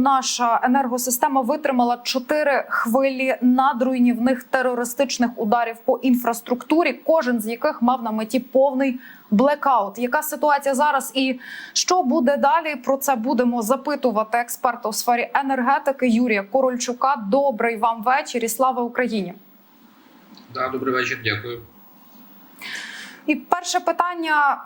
наша енергосистема витримала чотири хвилі надруйнівних терористичних ударів по інфраструктурі, кожен з яких мав на меті повний блекаут. Яка ситуація зараз і що буде далі? Про це будемо запитувати експерта у сфері енергетики Юрія Корольчука. Добрий вам вечір і слава Україні! Да, добрий вечір, дякую. І перше питання.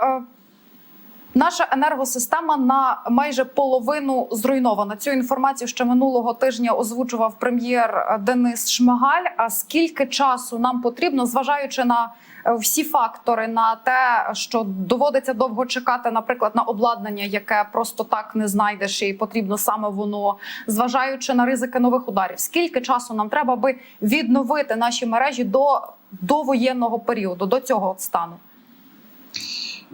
Е, Наша енергосистема на майже половину зруйнована. Цю інформацію ще минулого тижня озвучував прем'єр Денис Шмигаль. А скільки часу нам потрібно, зважаючи на е, всі фактори, на те, що доводиться довго чекати, наприклад, на обладнання, яке просто так не знайдеш, і потрібно саме воно, зважаючи на ризики нових ударів. Скільки часу нам треба, аби відновити наші мережі до, до воєнного періоду, до цього стану?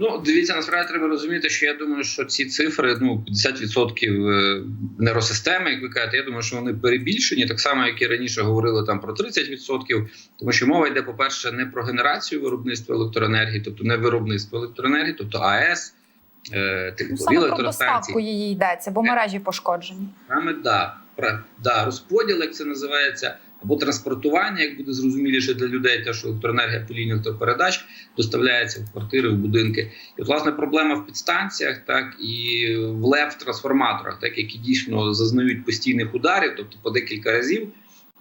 Ну, дивіться, насправді треба розуміти, що я думаю, що ці цифри, ну 50% е, нейросистеми, як ви кажете, я думаю, що вони перебільшені, так само, як і раніше говорили там про 30%, тому що мова йде, по-перше, не про генерацію виробництва електроенергії, тобто не виробництво електроенергії, тобто АЕС, е, Ну, теплові саме про доставку її йдеться, бо мережі пошкоджені. Саме да, про да, розподіл, як це називається, або транспортування, як буде зрозуміліше для людей, те, що електроенергія по лінії електропередач доставляється в квартири, в будинки. І от, власне, проблема в підстанціях, так і в лев трансформаторах, так які дійсно зазнають постійних ударів, тобто по декілька разів.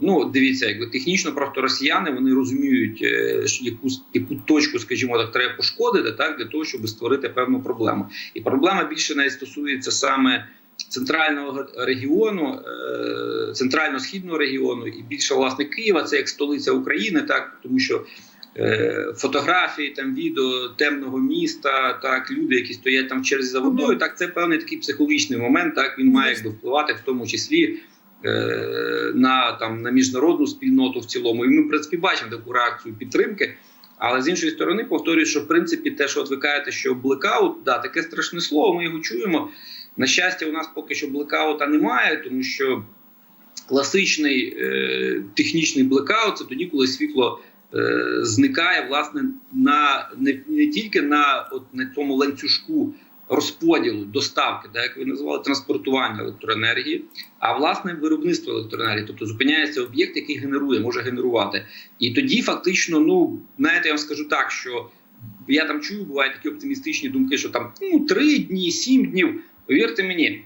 Ну, дивіться, якби технічно просто росіяни вони розуміють, е, яку яку точку, скажімо так, треба пошкодити, так для того, щоб створити певну проблему. І проблема більше не стосується саме центрального регіону, е, центрально-східного регіону, і більше власне Києва, це як столиця України, так тому що. е, Фотографії, там відео темного міста, так люди, які стоять там в черзі за водою. Так, це певний такий психологічний момент. Так він має якби впливати, в тому числі е, на там на міжнародну спільноту в цілому. І ми в принципі бачимо таку реакцію підтримки. Але з іншої сторони, повторюю, що в принципі те, що от ви кажете, що блекаут, да, таке страшне слово, ми його чуємо. На щастя, у нас поки що блекаута немає, тому що класичний е, технічний блекаут це тоді, коли світло е, зникає власне на не, не тільки на от на цьому ланцюжку розподілу доставки, так, як ви називали транспортування електроенергії, а власне виробництво електроенергії, тобто зупиняється об'єкт, який генерує, може генерувати. І тоді фактично, ну знаєте, я вам скажу так, що я там чую, бувають такі оптимістичні думки, що там ну три дні, сім днів. Повірте мені,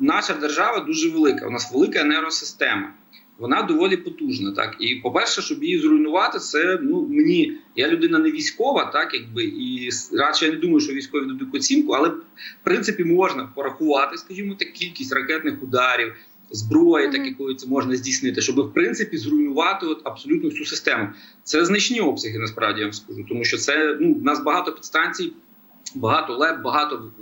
наша держава дуже велика. У нас велика енергосистема. Вона доволі потужна, так і по-перше, щоб її зруйнувати, це ну мені я людина не військова, так якби і радше я не думаю, що військові дадуть оцінку, але в принципі можна порахувати, скажімо, так кількість ракетних ударів, зброї, так якою це можна здійснити, щоб в принципі зруйнувати от абсолютно всю систему. Це значні обсяги, насправді я вам скажу, тому що це ну в нас багато підстанцій, багато леп, багато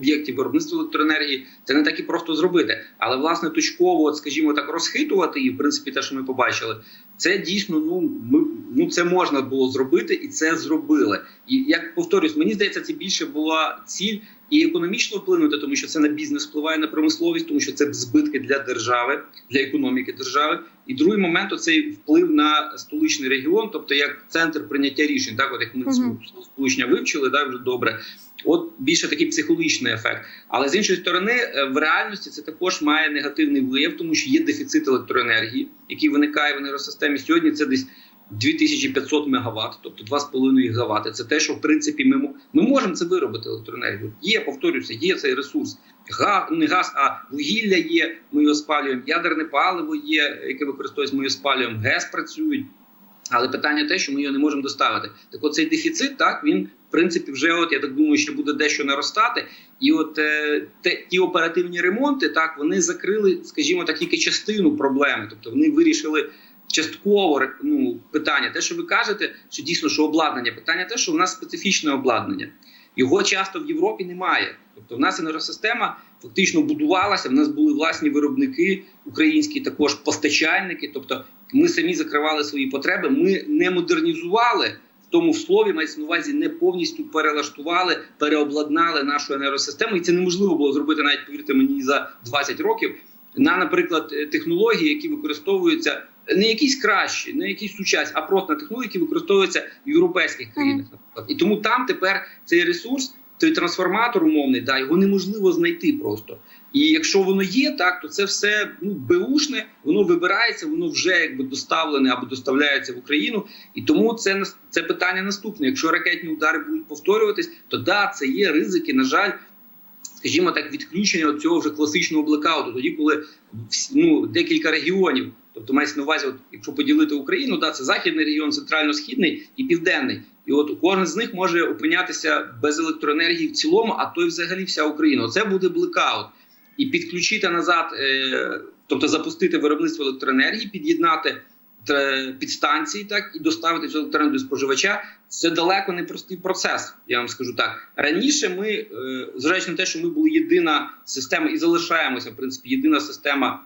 об'єктів виробництва електроенергії. Це не так і просто зробити. Але власне точково, от, скажімо так, розхитувати і в принципі те, що ми побачили, це дійсно ну ми ну це можна було зробити, і це зробили. І як повторюсь, мені здається, це більше була ціль і економічно вплинути, тому що це на бізнес впливає на промисловість, тому що це збитки для держави, для економіки держави. І другий момент оцей вплив на столичний регіон, тобто як центр прийняття рішень, так от як ми Мгм. сполучення вивчили, так вже добре. От більше такий психологічний ефект. Але з іншої сторони, е, в реальності це також має негативний вияв, тому що є дефіцит електроенергії, який виникає в енергосистемі. Сьогодні це десь 2500 мегаватт, тобто 2,5 гігавати. Це те, що в принципі ми, ми можемо це виробити електроенергію. Є, повторюся, є цей ресурс. Га, не газ, а вугілля є. Ми його спалюємо. Ядерне паливо є, яке використовується, ми його спалюємо. ГЕС працюють. Але питання те, що ми його не можемо доставити. Так, оцей дефіцит, так він в принципі вже, от я так думаю, що буде дещо наростати. І от е, те, ті оперативні ремонти, так вони закрили, скажімо так, тільки частину проблеми. Тобто вони вирішили частково ну, питання. Те, що ви кажете, що дійсно що обладнання, питання те, що в нас специфічне обладнання. Його часто в Європі немає. Тобто, в нас енергосистема фактично будувалася. В нас були власні виробники, українські також постачальники. Тобто, ми самі закривали свої потреби. Ми не модернізували в тому в слові, мається на увазі, не повністю перелаштували, переобладнали нашу енергосистему. І це неможливо було зробити навіть повірте мені за 20 років. На, наприклад, е, технології, які використовуються не якісь кращі, не якісь сучасні, а просто на технології, які використовуються в європейських країнах. Наприклад, і тому там тепер цей ресурс той трансформатор умовний, да, його неможливо знайти просто. І якщо воно є, так то це все ну беушне, воно вибирається, воно вже якби доставлене або доставляється в Україну. І тому це це питання наступне. Якщо ракетні удари будуть повторюватись, то да, це є ризики. На жаль, скажімо так, відключення цього вже класичного блекауту, тоді, коли ну, декілька регіонів, тобто мається на увазі, от, якщо поділити Україну, да, це західний регіон, центрально-східний і південний. І от кожен з них може опинятися без електроенергії в цілому, а то й взагалі вся Україна. Це буде блекаут. І підключити назад, е, тобто запустити виробництво електроенергії, під'єднати е, підстанції, так і доставити цю електроенергію до споживача. Це далеко не простий процес. Я вам скажу так. Раніше ми, е, зважаючи на те, що ми були єдина система і залишаємося, в принципі, єдина система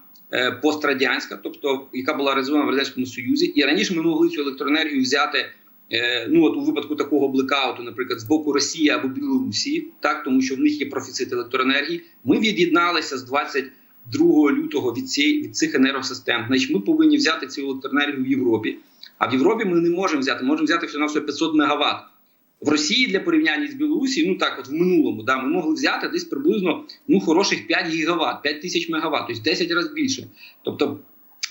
пострадянська, тобто яка була реалізована в радянському союзі, і раніше ми могли цю електроенергію взяти. е, Ну, от у випадку такого блекауту, наприклад, з боку Росії або Білорусі, так тому що в них є профіцит електроенергії. Ми від'єдналися з 22 лютого від цієї від цих енергосистем. Значить, ми повинні взяти цю електроенергію в Європі. А в Європі ми не можемо взяти. Можемо взяти всього на все 500 мегаватт. В Росії для порівняння з Білорусі, ну так, от в минулому, да, ми могли взяти десь приблизно ну хороших 5 гігаватт, 5 тисяч мегаватт, тобто 10 разів більше. Тобто,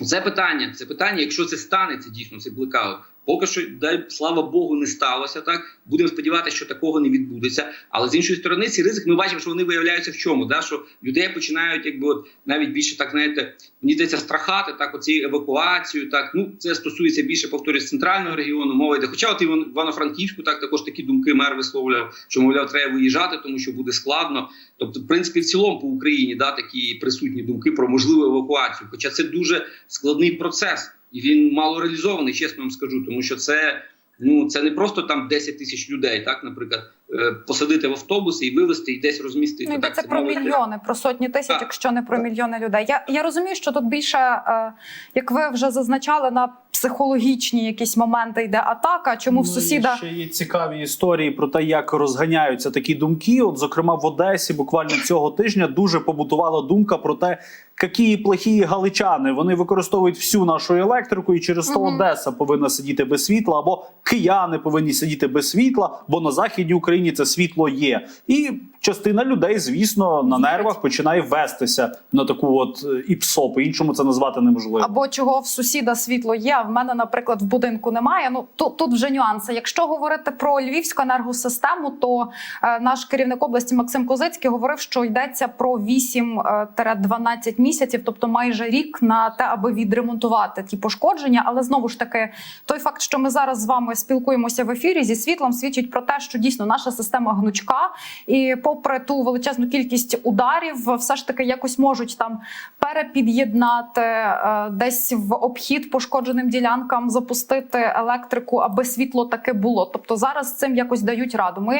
це питання, це питання, якщо це станеться дійсно, це блекаут. Поки що, дай слава Богу, не сталося так. Будемо сподіватися, що такого не відбудеться. Але з іншої сторони, ці ризик ми бачимо, що вони виявляються в чому? Да? Що людей починають, якби от навіть більше так знаєте, мені здається, страхати так, оці евакуацію. Так ну це стосується більше повторюсь, центрального регіону. Мова йде. Хоча от Івано-Франківську, так також такі думки мер висловлював, що мовляв, треба виїжджати, тому що буде складно. Тобто, в принципі, в цілому по Україні да такі присутні думки про можливу евакуацію. Хоча це дуже складний процес, і він мало реалізований, чесно вам скажу, тому що це. Ну це не просто там 10 тисяч людей, так наприклад, е, посадити в автобуси і вивезти і десь розмістити. Ну, так йдеться про мова мільйони, про сотні тисяч, Так. якщо не про Так. мільйони людей. Я, я розумію, що тут більше, е, як ви вже зазначали, на психологічні якісь моменти йде атака. Чому в Ну, і сусіда ще є цікаві історії про те, як розганяються такі думки. От, зокрема, в Одесі буквально цього тижня дуже побутувала думка про те, які плохі галичани. Вони використовують всю нашу електрику, і через то Мгм. Одеса повинна сидіти без світла, або кияни повинні сидіти без світла, бо на західній Україні це світло є. І частина людей, звісно, на нервах починає вестися на таку от е, іпсо. По іншому це назвати неможливо. або чого в сусіда світло є, а в мене, наприклад, в будинку немає. Ну тут, тут вже нюанси. Якщо говорити про львівську енергосистему, то е, наш керівник області Максим Козицький говорив, що йдеться про 8-12 місяців, тобто майже рік на те, аби відремонтувати ті пошкодження. Але знову ж таки, той факт, що ми зараз з вами спілкуємося в ефірі зі світлом, свідчить про те, що дійсно наша система гнучка, і попри ту величезну кількість ударів, все ж таки якось можуть там перепід'єднати е, десь в обхід пошкодженим ділянкам, запустити електрику, аби світло таке було. Тобто зараз цим якось дають раду. Ми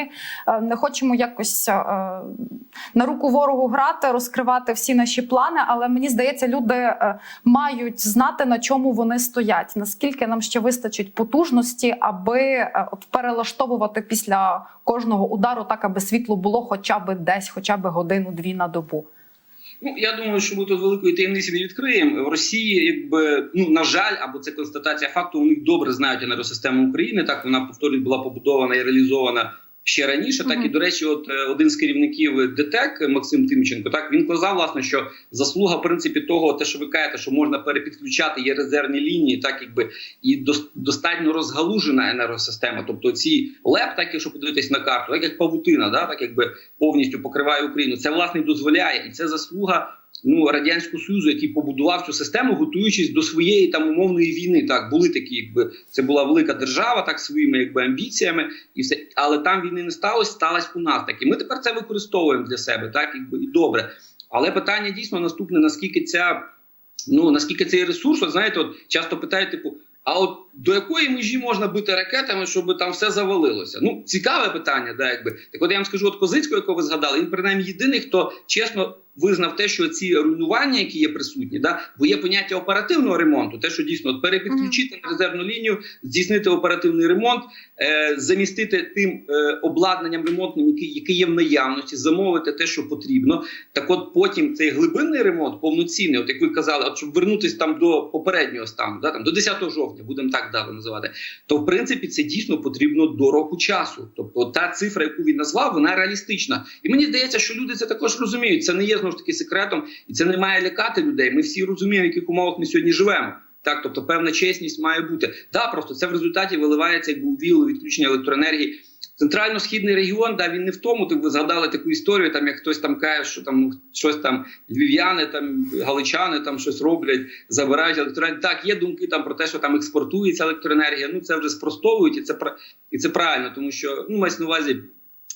е, не хочемо якось е, на руку ворогу грати, розкривати всі наші плани, але мені здається, люди мають знати на чому вони стоять. Наскільки нам ще вистачить потужності, аби от перелаштовувати після кожного удару, так аби світло було хоча б десь, хоча б годину-дві на добу. Ну я думаю, що ми тут великої таємниці не відкриємо. В Росії, якби ну на жаль, або це констатація факту. Вони добре знають енергосистему України. Так вона повторюють, була побудована і реалізована ще раніше. Так і до речі, от е, один з керівників ДТЕК Максим Тимченко, так він казав, власне, що заслуга в принципі того, те, що ви кажете, що можна перепідключати, є резервні лінії, так якби і дос- достатньо розгалужена енергосистема. Тобто ці ЛЕП, так якщо подивитись на карту, так як павутина, да, так якби повністю покриває Україну. Це власне дозволяє, і це заслуга. Ну, радянського союзу, який побудував цю систему, готуючись до своєї там умовної війни. Так були такі, якби це була велика держава, так своїми якби амбіціями, і все, але там війни не сталося, сталося у нас так. І ми тепер це використовуємо для себе, так якби і добре. Але питання дійсно наступне: наскільки ця ну наскільки цей ресурс, от знаєте, от часто питають, типу. А от до якої межі можна бити ракетами, щоб там все завалилося? Ну цікаве питання, да, якби так. От я вам скажу, от Козицького, якого ви згадали, він принаймні єдиний, хто чесно визнав те, що ці руйнування, які є присутні, да, бо є поняття оперативного ремонту, те, що дійсно от перепідключити на резервну лінію, здійснити оперативний ремонт, е, замістити тим е, обладнанням ремонтним, який, яке є в наявності, замовити те, що потрібно. Так, от потім цей глибинний ремонт повноцінний, от як ви казали, от щоб вернутися там до попереднього стану, да, там до 10 жовтня, будемо так так дали називати, то в принципі це дійсно потрібно до року часу. Тобто, та цифра, яку він назвав, вона реалістична. І мені здається, що люди це також розуміють. Це не є знову ж таки секретом, і це не має лякати людей. Ми всі розуміємо, в яких умовах ми сьогодні живемо. Так, тобто певна чесність має бути. Да, просто це в результаті виливається якби у віло відключення електроенергії. Центрально-східний регіон, да, він не в тому. Так ви згадали таку історію, там як хтось там каже, що там щось там львів'яни, там галичани там щось роблять, забирають електроенергію. Так, є думки там про те, що там експортується електроенергія. Ну це вже спростовують, і це і це правильно, тому що ну мається на увазі.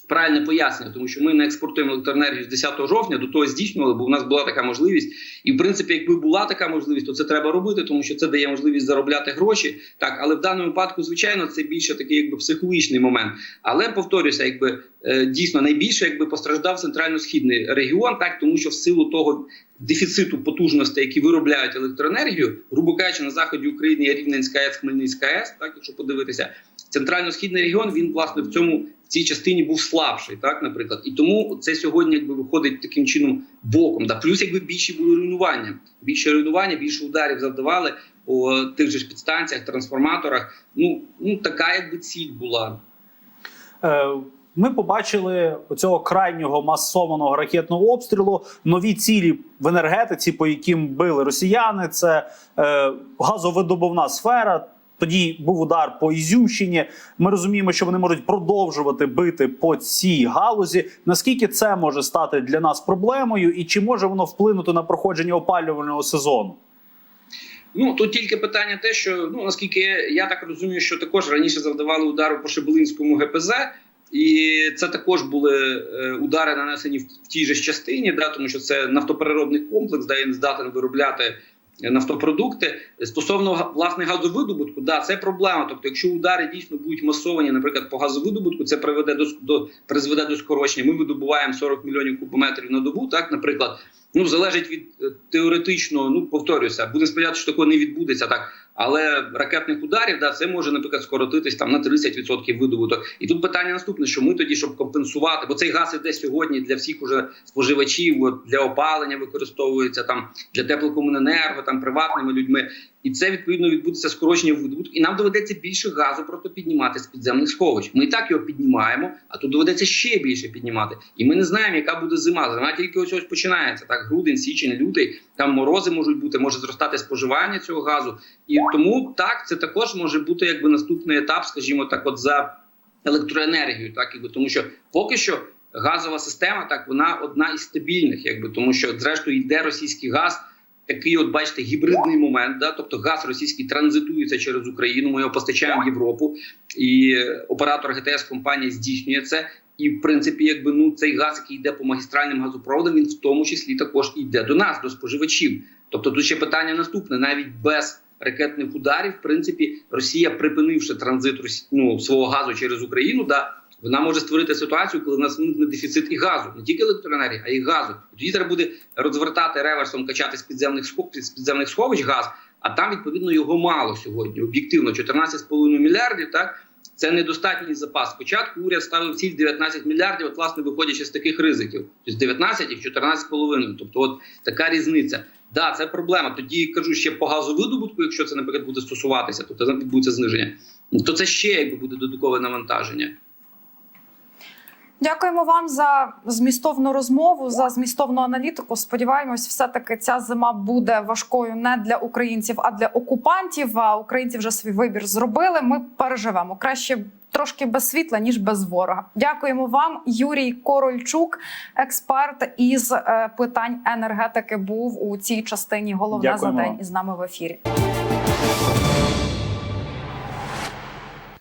Правильне пояснення, тому що ми не експортуємо електроенергію з 10 жовтня, до того здійснювали, бо у нас була така можливість. І в принципі, якби була така можливість, то це треба робити, тому що це дає можливість заробляти гроші. Так, але в даному випадку, звичайно, це більше такий якби психологічний момент. Але повторюся, якби е, дійсно найбільше якби постраждав центрально-східний регіон, так тому що в силу того дефіциту потужностей, які виробляють електроенергію, грубо кажучи, на заході України є Рівненська АЕС, Хмельницька АЕС, так якщо подивитися, центрально-східний регіон він власне в цьому цій частині був слабший, так наприклад, і тому це сьогодні якби виходить таким чином боком. Да, плюс якби більші були руйнування, більше руйнування, більше ударів завдавали по тих же підстанціях, трансформаторах. Ну ну така якби ціль була. Е, Ми побачили цього крайнього масованого ракетного обстрілу. Нові цілі в енергетиці, по яким били росіяни. Це е, газовидобувна сфера. Тоді був удар по Ізюмщині. Ми розуміємо, що вони можуть продовжувати бити по цій галузі. Наскільки це може стати для нас проблемою, і чи може воно вплинути на проходження опалювального сезону? Ну тут тільки питання, те, що ну наскільки я так розумію, що також раніше завдавали удару по Шебелинському ГПЗ, і це також були е, удари нанесені в, тій же частині, да, тому що це нафтопереробний комплекс, де він здатен виробляти нафтопродукти. Стосовно власне газовидобутку, да, це проблема. Тобто, якщо удари дійсно будуть масовані, наприклад, по газовидобутку, це приведе до, до призведе до скорочення. Ми видобуваємо 40 мільйонів кубометрів на добу, так, наприклад. Ну, залежить від е, теоретично, ну повторюся, будемо сподіватися, що такого не відбудеться так. Але ракетних ударів да це може, наприклад, скоротитись там на 30% видобуток. І тут питання наступне: що ми тоді, щоб компенсувати, бо цей газ іде сьогодні для всіх уже споживачів, для опалення використовується там для теплокомуненерго, там приватними людьми. І це відповідно відбудеться скорочення видобутку. І нам доведеться більше газу просто піднімати з підземних сховищ. Ми і так його піднімаємо, а тут доведеться ще більше піднімати. І ми не знаємо, яка буде зима. Зима тільки ось ось починається. Так, грудень, січень, лютий. Там морози можуть бути, може зростати споживання цього газу. І тому так це також може бути якби наступний етап, скажімо так, от за електроенергію, так якби тому, що поки що газова система, так вона одна із стабільних, якби тому, що зрештою йде російський газ. Такий, от бачите, гібридний момент, да, тобто газ російський транзитується через Україну. Ми його постачаємо в Європу, і оператор ГТС компанії здійснює це. І в принципі, якби ну цей газ, який йде по магістральним газопроводам, він в тому числі також йде до нас, до споживачів. Тобто, тут ще питання наступне: навіть без ракетних ударів, в принципі, Росія, припинивши транзит ну, свого газу через Україну, да вона може створити ситуацію, коли в нас виникне дефіцит і газу, не тільки електроенергії, а й газу. Тоді треба буде розвертати реверсом, качати з підземних з підземних сховищ газ. А там відповідно його мало сьогодні. Об'єктивно 14,5 мільярдів. Так це недостатній запас. Спочатку уряд ставив ціль 19 мільярдів, от власне виходячи з таких ризиків, тобто 19 і 14,5. Тобто, от така різниця. Да, це проблема. Тоді кажу ще по газовидобутку, якщо це наприклад буде стосуватися, тобто там відбудеться зниження. То це ще якби буде додаткове навантаження. Дякуємо вам за змістовну розмову, за змістовну аналітику. Сподіваємось, все таки ця зима буде важкою не для українців, а для окупантів. А українці вже свій вибір зробили. Ми переживемо краще трошки без світла ніж без ворога. Дякуємо вам, Юрій Корольчук, експерт із е, питань енергетики, був у цій частині. Головне Дякуємо за день із нами в ефірі.